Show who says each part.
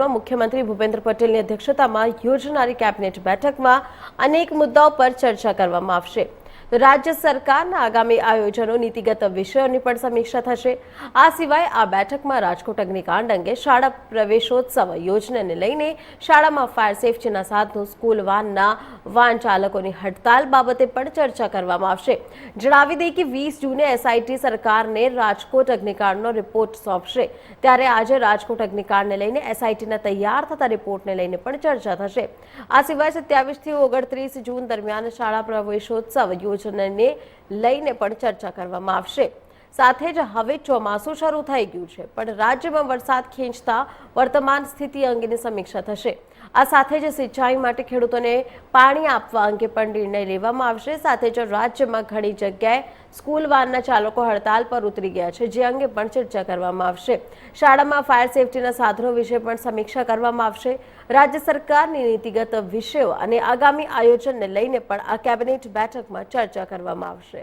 Speaker 1: ગાંધીનગરમાં મુખ્યમંત્રી ભૂપેન્દ્ર પટેલની અધ્યક્ષતામાં યોજનારી કેબિનેટ બેઠકમાં અનેક મુદ્દાઓ પર ચર્ચા કરવામાં આવશે. રાજ્ય સરકારના આગામી આયોજનો, નીતિગત વિષયોની પણ સમીક્ષા થશે. આ સિવાય આ બેઠકમાં રાજકોટ અગ્નિકાંડ અંગે શાળા પ્રવેશોત્સવ યોજનાને લઈને શાળામાં ફાયર સેફટીના સાધનો, સ્કૂલ વાનના વાન ચાલકોની હડતાલ બાબતે પણ ચર્ચા કરવામાં આવશે. જણાવી દઈએ કે વીસ જૂને એસઆઈટી સરકારને રાજકોટ અગ્નિકાંડનો રિપોર્ટ સોંપશે. ત્યારે આજે રાજકોટ અગ્નિકાંડને લઈને એસઆઈટીના તૈયાર થતા રિપોર્ટને લઈને પણ ચર્ચા થશે. આ સિવાય સત્યાવીસથી ઓગણત્રીસ જૂન દરમિયાન શાળા પ્રવેશોત્સવ યોજનાને લઈને પણ ચર્ચા કરવામાં આવશે. સાથે જ હવે ચોમાસું શરૂ થઈ ગયું છે, પણ રાજ્યમાં વરસાદ ખેંચતા વર્તમાન સ્થિતિ અંગેની સમીક્ષા થશે. આ સાથે જ સિંચાઈ માટે ખેડૂતોને પાણી આપવા અંગે પણ નિર્ણય લેવામાં આવશે. સાથે જ રાજ્યમાં ઘણી જગ્યાએ સ્કૂલ વાનના ચાલકો હડતાલ પર ઉતરી ગયા છે, જે અંગે પણ ચર્ચા કરવામાં આવશે. શાળામાં ફાયર સેફટીના સાધનો વિશે પણ સમીક્ષા કરવામાં આવશે. રાજ્ય સરકારની નીતિગત વિષયો અને આગામી આયોજનને લઈને પણ આ કેબિનેટ બેઠકમાં ચર્ચા કરવામાં આવશે.